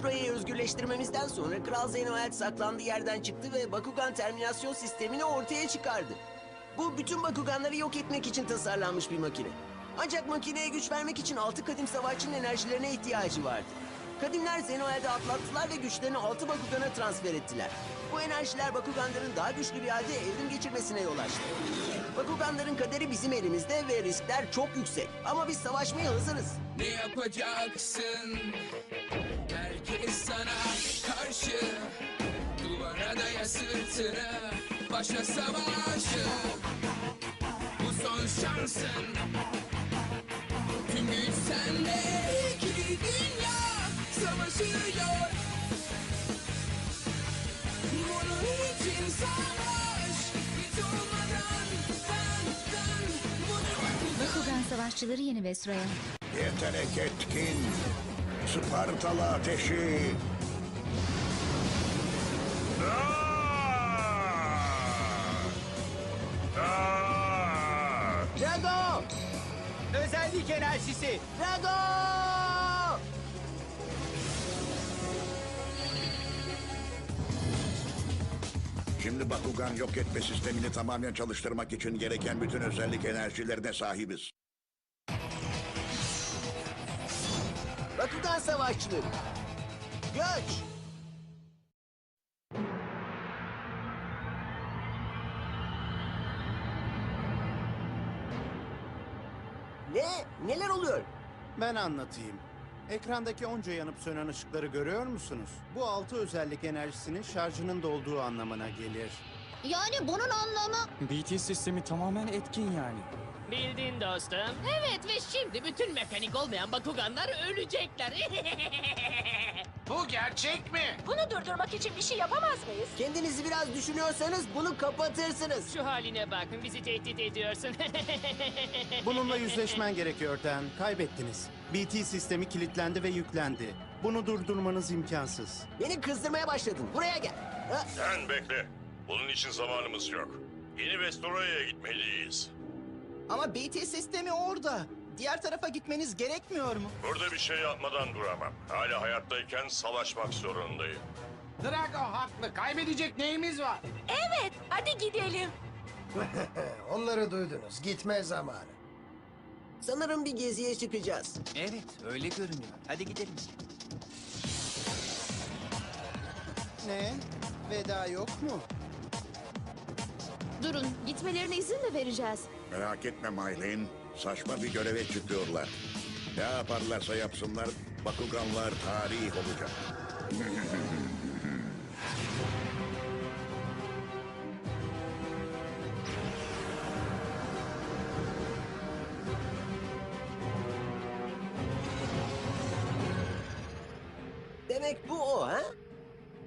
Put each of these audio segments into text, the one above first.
Vestroya'yı özgürleştirmemizden sonra Kral Zenoeld saklandığı yerden çıktı ve Bakugan terminasyon sistemini ortaya çıkardı. Bu bütün Bakuganları yok etmek için tasarlanmış bir makine. Ancak makineye güç vermek için altı kadim savaşçının enerjilerine ihtiyacı vardı. Kadimler Zenoeld'i atlattılar ve güçlerini altı Bakugan'a transfer ettiler. Bu enerjiler Bakuganların daha güçlü bir halde evrim geçirmesine yol açtı. Bakuganların kaderi bizim elimizde ve riskler çok yüksek. Ama biz savaşmaya hazırız. Ne yapacaksın? Herkes sana karşı Duvara daya sırtını Başla savaşı Bu son şansın Tüm güç sende İki dünya savaşıyor Bunun için savaş Hiç olmadan Bakugan savaşçıları yeni Vestro'ya. Yetenek etkin. Spartalı ateşi. Aa! Aa! Drago! Özellik enerjisi. Drago! Şimdi Bakugan yok etme sistemini tamamen çalıştırmak için gereken bütün özellik enerjilerine sahibiz. Bakugan savaşçıları. Göç! Ne? Neler oluyor? Ben anlatayım. Ekrandaki onca yanıp sönen ışıkları görüyor musunuz? Bu altı özellik enerjisinin şarjının dolduğu anlamına gelir. Yani bunun anlamı... BT sistemi tamamen etkin yani. Bildin dostum. Evet ve şimdi bütün mekanik olmayan Bakuganlar ölecekler. Bu gerçek mi? Bunu durdurmak için bir şey yapamaz mıyız? Kendinizi biraz düşünüyorsanız bunu kapatırsınız. Şu haline bak bizi tehdit ediyorsun. Bununla yüzleşmen gerekiyor Dan. Kaybettiniz. BT sistemi kilitlendi ve yüklendi. Bunu durdurmanız imkansız. Beni kızdırmaya başladın. Buraya gel. Ha? Sen bekle. Bunun için zamanımız yok. Yeni Vestora'ya gitmeliyiz. Ama BT sistemi orada. Diğer tarafa gitmeniz gerekmiyor mu? Burada bir şey yapmadan duramam. Hala hayattayken savaşmak zorundayım. Drago haklı. Kaybedecek neyimiz var? Evet, hadi gidelim. Onları duydunuz. Gitme zamanı. Sanırım bir geziye çıkacağız. Evet, öyle görünüyor. Hadi gidelim. Ne? Veda yok mu? Durun, gitmelerine izin mi vereceğiz? Merak etme Maylin. Saçma bir göreve çıkıyorlar. Ne yaparlarsa yapsınlar Bakuganlar tarih olacak. Demek bu o ha?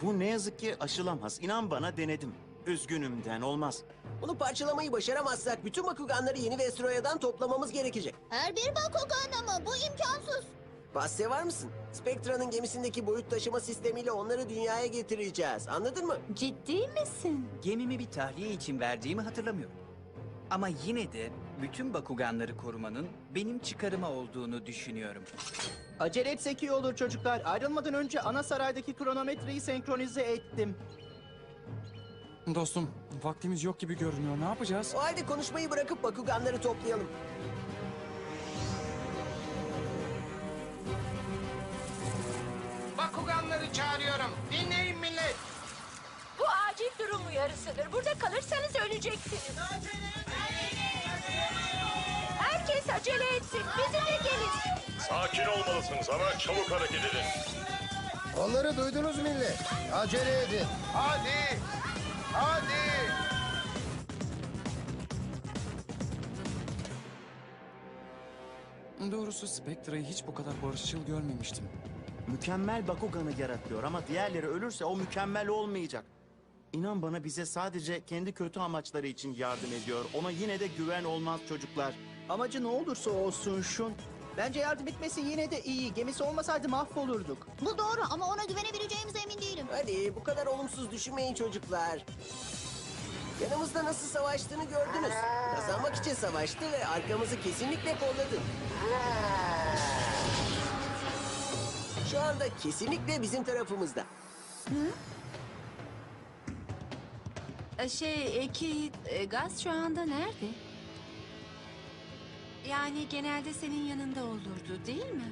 Bu ne yazık ki aşılamaz. İnan bana denedim. Üzgünümden olmaz. Bunu parçalamayı başaramazsak bütün Bakuganları yeni Vestroya'dan toplamamız gerekecek. Her bir Bakugan ama bu imkansız. Bahse var mısın? Spectra'nın gemisindeki boyut taşıma sistemiyle onları dünyaya getireceğiz. Anladın mı? Ciddi misin? Gemimi bir tahliye için verdiğimi hatırlamıyorum. Ama yine de bütün Bakuganları korumanın benim çıkarıma olduğunu düşünüyorum. Acele etsek iyi olur çocuklar. Ayrılmadan önce ana saraydaki kronometreyi senkronize ettim. Dostum, vaktimiz yok gibi görünüyor. Ne yapacağız? O halde konuşmayı bırakıp Bakuganları toplayalım. Bakuganları çağırıyorum. Dinleyin millet. Bu acil durum uyarısıdır. Burada kalırsanız öleceksiniz. Herkes acele etsin. Bizimle gelin. Sakin olmalısınız ama çabuk hareket edin. Onları duydunuz millet. Acele edin. Hadi. Hadi. Doğrusu Spectra'yı hiç bu kadar barışçıl görmemiştim. Mükemmel Bakugan'ı yaratıyor ama diğerleri ölürse o mükemmel olmayacak. İnan bana bize sadece kendi kötü amaçları için yardım ediyor. Ona yine de güven olmaz çocuklar. Amacı ne olursa olsun şun. Bence yardım etmesi yine de iyi. Gemisi olmasaydı mahvolurduk. Bu doğru ama ona güvenebileceğimize emin değilim. Hadi bu kadar olumsuz düşünmeyin çocuklar. Yanımızda nasıl savaştığını gördünüz. Kazanmak için savaştı ve arkamızı kesinlikle kolladı. Şu anda kesinlikle bizim tarafımızda. E, Şey, Eki, e, gaz şu anda nerede? Yani genelde senin yanında olurdu değil mi?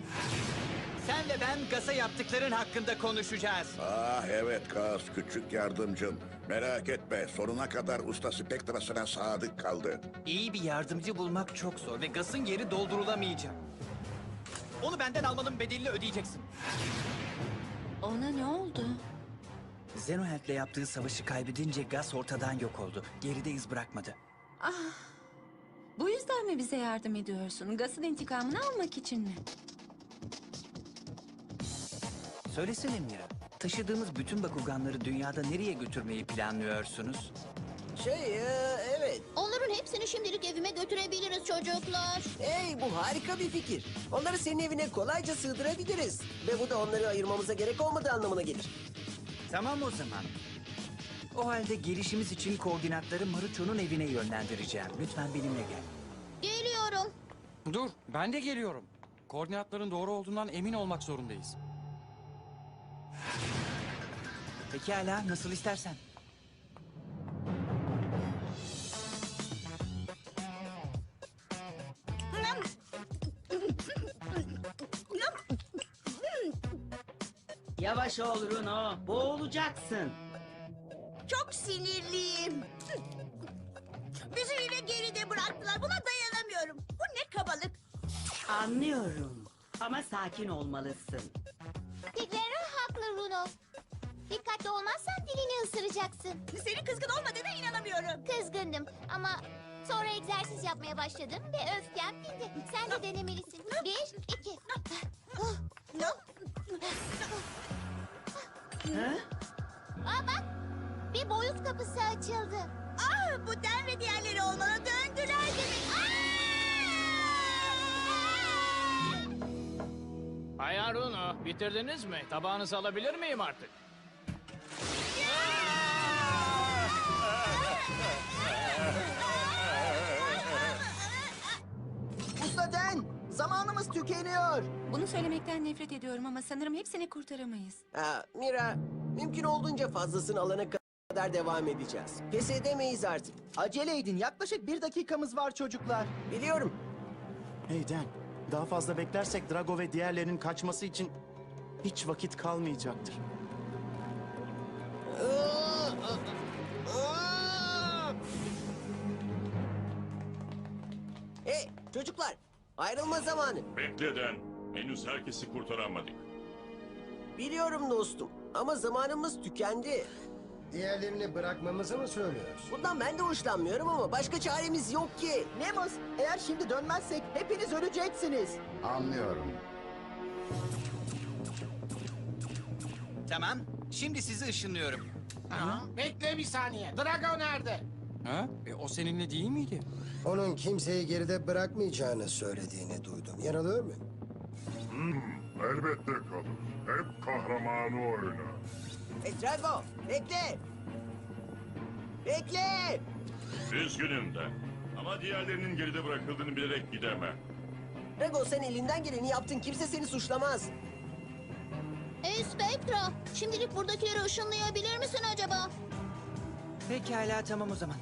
Sen ve ben Gas'a yaptıkların hakkında konuşacağız. Ah evet Kaz küçük yardımcım. Merak etme sonuna kadar usta spektrasına sadık kaldı. İyi bir yardımcı bulmak çok zor ve Gas'ın yeri doldurulamayacak. Onu benden almanın bedelini ödeyeceksin. Ona ne oldu? Zenohelt'le yaptığı savaşı kaybedince Gas ortadan yok oldu. Geride iz bırakmadı. Ah, bu yüzden mi bize yardım ediyorsun? Gas'ın intikamını almak için mi? Söylesene Mira. Taşıdığımız bütün Bakuganları dünyada nereye götürmeyi planlıyorsunuz? Şey, e, evet. Onların hepsini şimdilik evime götürebiliriz çocuklar. Hey bu harika bir fikir. Onları senin evine kolayca sığdırabiliriz. Ve bu da onları ayırmamıza gerek olmadığı anlamına gelir. Tamam o zaman. O halde gelişimiz için koordinatları Marucho'nun evine yönlendireceğim. Lütfen benimle gel. Geliyorum. Dur, ben de geliyorum. Koordinatların doğru olduğundan emin olmak zorundayız. Pekala, nasıl istersen. Yavaş ol Runo, boğulacaksın. Çok sinirliyim. Bizi yine geride bıraktılar. Buna dayanamıyorum. Bu ne kabalık. Anlıyorum ama sakin olmalısın. Tigrerin haklı Runo. Dikkatli olmazsan dilini ısıracaksın. Senin kızgın olmadığına inanamıyorum. Kızgındım ama sonra egzersiz yapmaya başladım ve öfkem dindi. Sen de denemelisin. Bir, iki. Bir boyut kapısı açıldı. Ah bu Den ve diğerleri olmalı. Döndüler demek. Bayan Runo, bitirdiniz mi? Tabağınızı alabilir miyim artık? Usta Den, zamanımız tükeniyor. Bunu söylemekten nefret ediyorum ama sanırım hepsini kurtaramayız. Ha, Mira, mümkün olduğunca fazlasını alana kadar devam edeceğiz. Pes edemeyiz artık. Acele edin, yaklaşık bir dakikamız var çocuklar. Biliyorum. Hey Dan, daha fazla beklersek Drago ve diğerlerinin kaçması için hiç vakit kalmayacaktır. Hey çocuklar, ayrılma zamanı. Bekleden. Henüz herkesi kurtaramadık. Biliyorum dostum ama zamanımız tükendi. Diğerlerini bırakmamızı mı söylüyorsun? Bundan ben de hoşlanmıyorum ama başka çaremiz yok ki. Nemos, eğer şimdi dönmezsek hepiniz öleceksiniz. Anlıyorum. Tamam, şimdi sizi ışınlıyorum. Ha? Bekle bir saniye. Drago nerede? Ha? E, o seninle değil miydi? Onun kimseyi geride bırakmayacağını söylediğini duydum. Yanılıyor muyum? elbette kalır. Hep kahramanı oynar. Hey Drago, bekle. Bekle. Üzgünüm de. Ama diğerlerinin geride bırakıldığını bilerek gidemem. Drago sen elinden geleni yaptın. Kimse seni suçlamaz. Hey Spectra, şimdilik buradakileri ışınlayabilir misin acaba? Pekala, tamam o zaman.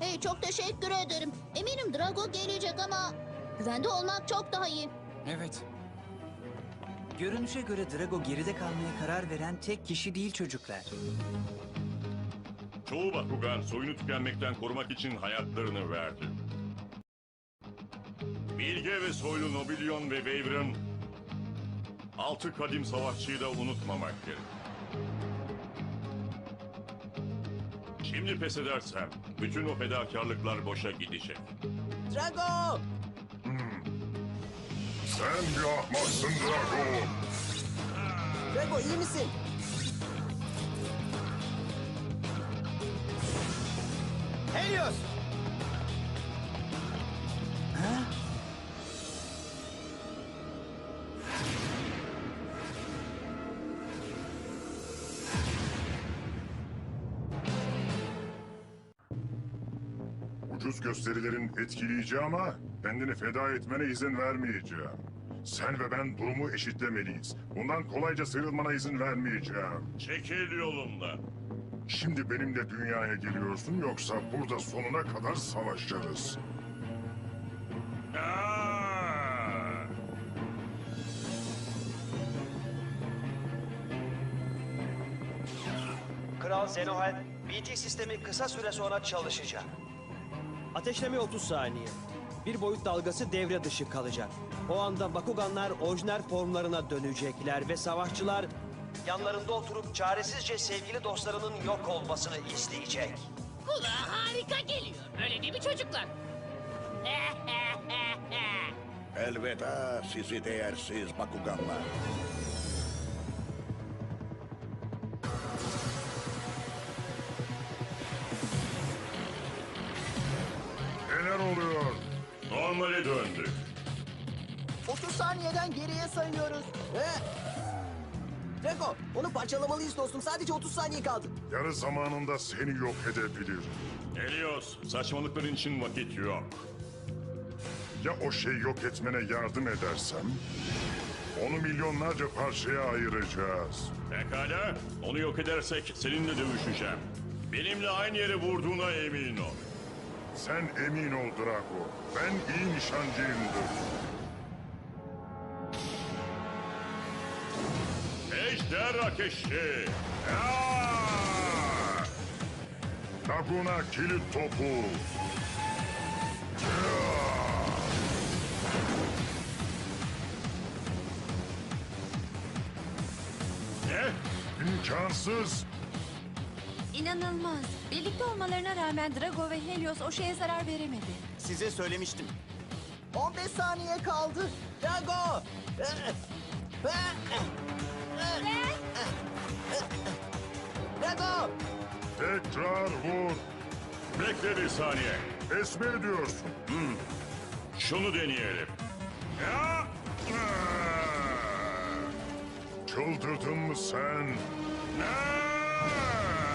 Hey çok teşekkür ederim. Eminim Drago gelecek ama güvende olmak çok daha iyi. Evet. Görünüşe göre Drago geride kalmaya karar veren tek kişi değil çocuklar. Çoğu Bakugan soyunu tükenmekten korumak için hayatlarını verdi. Bilge ve soylu Nobilyon ve Waver'ın altı kadim savaşçıyı da unutmamak gerek. Şimdi pes edersem bütün o fedakarlıklar boşa gidecek. Drago! Sen bir ahmaksın Drago. Drago iyi misin? Helios! Ucuz gösterilerin etkileyici ama kendini feda etmene izin vermeyeceğim. Sen ve ben durumu eşitlemeliyiz. Bundan kolayca sıyrılmana izin vermeyeceğim. Çekil yolumdan. Şimdi benimle dünyaya geliyorsun yoksa burada sonuna kadar savaşacağız. Aa! Kral Zenohed, BT sistemi kısa süre sonra çalışacak. Ateşleme 30 saniye. Bir boyut dalgası devre dışı kalacak. O anda Bakuganlar orijinal formlarına dönecekler ve savaşçılar Yanlarında oturup çaresizce sevgili dostlarının yok olmasını isteyecek. Kulağa harika geliyor. Öyle değil mi çocuklar? Elveda sizi değersiz Bakuganlar. Saniyeden geriye sayıyoruz. He? Onu parçalamalıyız dostum. Sadece 30 saniye kaldı. Yarı zamanında seni yok edebilir. Helios, saçmalıkların için vakit yok. Ya o şeyi yok etmene yardım edersem? Onu milyonlarca parçaya ayıracağız. Pekala, onu yok edersek seninle dövüşeceğim. Benimle aynı yere vurduğuna emin ol. Sen emin ol Drago. Ben iyi nişancıyımdır. Ejder ateşi. Laguna kilit topu. Ne? İmkansız. İnanılmaz. Birlikte olmalarına rağmen Drago ve Helios o şeye zarar veremedi. Size söylemiştim. 15 saniye kaldı. Drago! Drago! Tekrar vur. Bekle bir saniye. Pes mi ediyorsun? Hmm. Şunu deneyelim. Ya! Çıldırdın mı sen? Drago!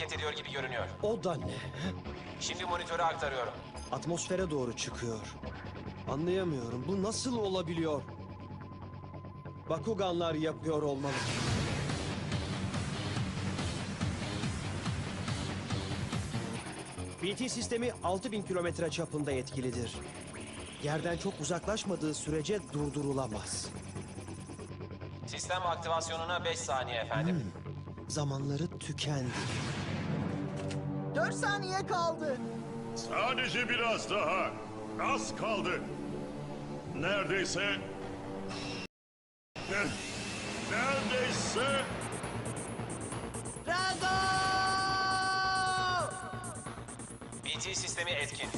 Hareket ediyor gibi görünüyor. o da ne? Şimdi monitöre aktarıyorum. Atmosfere doğru çıkıyor. Anlayamıyorum. Bu nasıl olabiliyor? Bakuganlar yapıyor olmalı. BT sistemi 6000 kilometre çapında etkilidir. Yerden çok uzaklaşmadığı sürece durdurulamaz. Sistem aktivasyonuna 5 saniye efendim. Zamanları tükendi. 4 saniye kaldı. Sadece biraz daha. Az kaldı. Neredeyse... Ne- Neredeyse... Drago! BT sistemi etkin.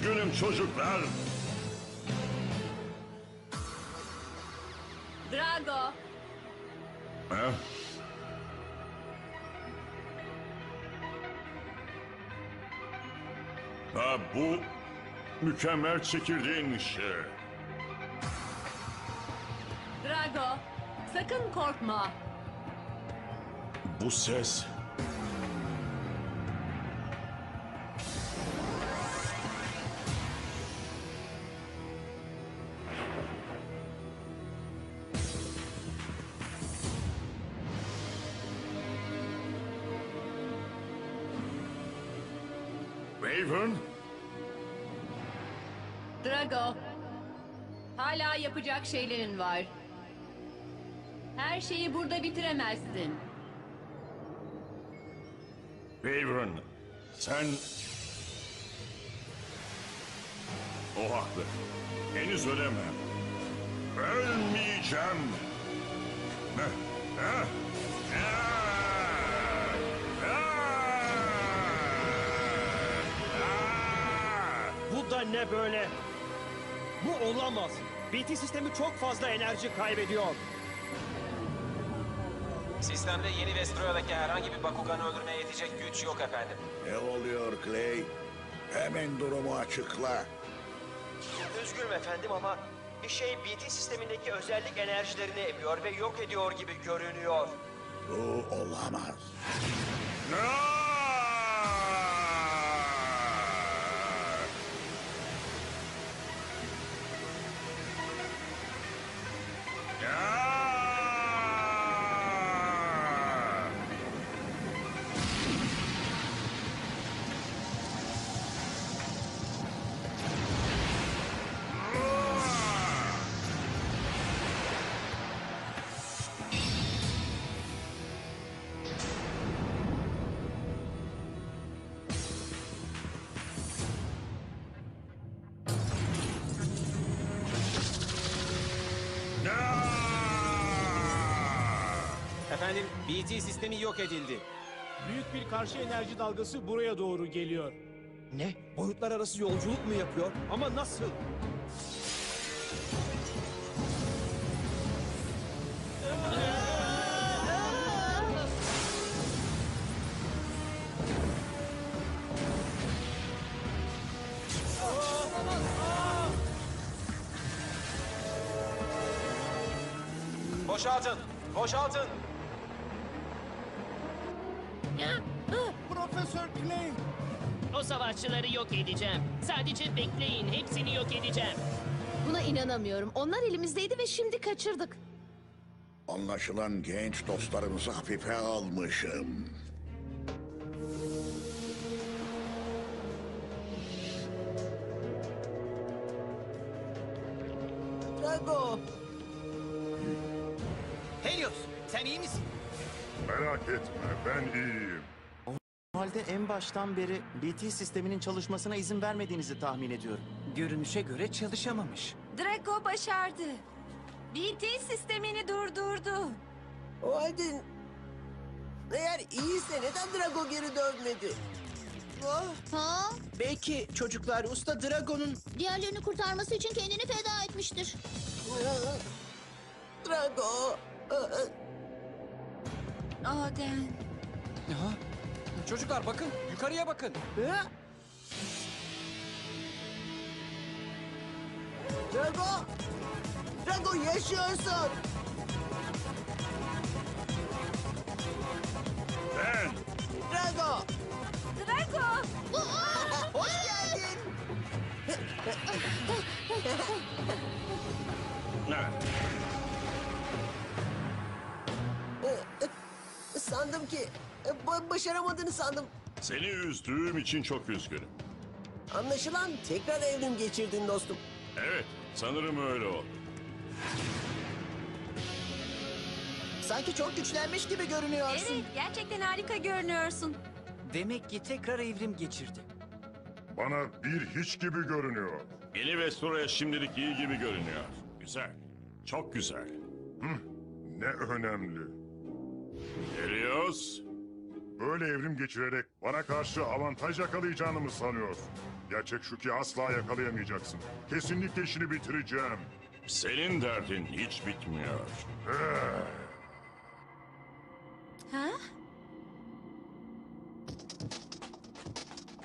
Üzgünüm çocuklar. Drago. Ha? Ha, bu mükemmel çekirdeğin işi. Drago. Sakın korkma. Bu ses... şeylerin var. Her şeyi burada bitiremezsin. Raven, sen... O haklı. Henüz ölemem. Ölmeyeceğim. Ne? Ha? Bu da ne böyle? Bu olamaz. BT sistemi çok fazla enerji kaybediyor. Sistemde yeni Vestroya'daki herhangi bir Bakugan'ı öldürmeye yetecek güç yok efendim. Ne oluyor Clay? Hemen durumu açıkla. Üzgünüm efendim ama bir şey BT sistemindeki özellik enerjilerini emiyor ve yok ediyor gibi görünüyor. Bu olamaz. Efendim BT sistemi yok edildi. Büyük bir karşı enerji dalgası buraya doğru geliyor. Ne? Boyutlar arası yolculuk mu yapıyor? Ama nasıl? Boşaltın! Boşaltın! Profesör Clay! O savaşçıları yok edeceğim. Sadece bekleyin. Hepsini yok edeceğim. Buna inanamıyorum. Onlar elimizdeydi ve şimdi kaçırdık. Anlaşılan genç dostlarımızı hafife almışım. Drago. Helios sen iyi misin? Merak etme ben iyiyim. O halde en baştan beri BT sisteminin çalışmasına izin vermediğinizi tahmin ediyorum. Görünüşe göre çalışamamış. Drago başardı. BT sistemini durdurdu. O halde... Eğer iyiyse neden Drago geri dönmedi? Ah, Ha? Belki çocuklar Usta Drago'nun Diğerlerini kurtarması için kendini feda etmiştir. Drago. Oden. Aha. Çocuklar bakın, yukarıya bakın. Drago. Drago yaşıyorsun. Ben Drago. Drago! Hoş geldin. Sandım ki ba- başaramadığını sandım. Seni üzdüğüm için çok üzgünüm. Anlaşılan tekrar evrim geçirdin dostum. Evet, sanırım öyle oldu. sanki çok güçlenmiş gibi görünüyorsun. Evet, gerçekten harika görünüyorsun. Demek ki tekrar evrim geçirdi. bana bir hiç gibi görünüyor. Yeni Vestroya şimdilik iyi gibi görünüyor. Güzel, çok güzel. Ne önemli. Helios, Böyle evrim geçirerek bana karşı avantaj yakalayacağını mı sanıyorsun? Gerçek şu ki asla yakalayamayacaksın. Kesinlikle işini bitireceğim. senin derdin hiç bitmiyor. Ha?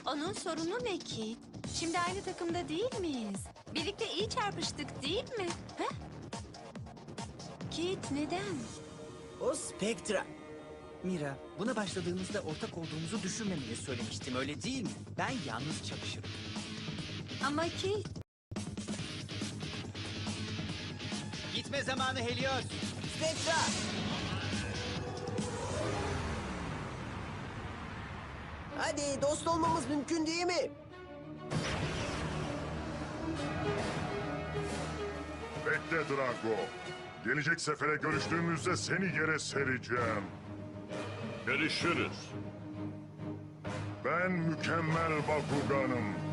Onun sorunu ne ki? Şimdi aynı takımda değil miyiz? Birlikte iyi çarpıştık değil mi? Ha? Kit neden? O Spectra. Mira, buna başladığımızda ortak olduğumuzu düşünmemeni söylemiştim öyle değil mi? Ben yalnız çalışırım. Ama Kit... Gitme zamanı Helios. Spectra. Hadi dost olmamız mümkün değil mi? Bekle Drago. Gelecek sefere görüştüğümüzde seni yere sereceğim. Görüşürüz. Ben mükemmel Bakuganım.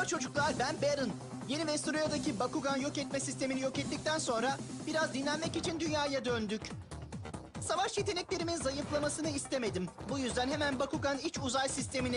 Merhaba çocuklar, ben Baron. Yeni Vestroya'daki Bakugan yok etme sistemini yok ettikten sonra biraz dinlenmek için dünyaya döndük. Savaş yeteneklerimin zayıflamasını istemedim. Bu yüzden hemen Bakugan iç uzay sistemine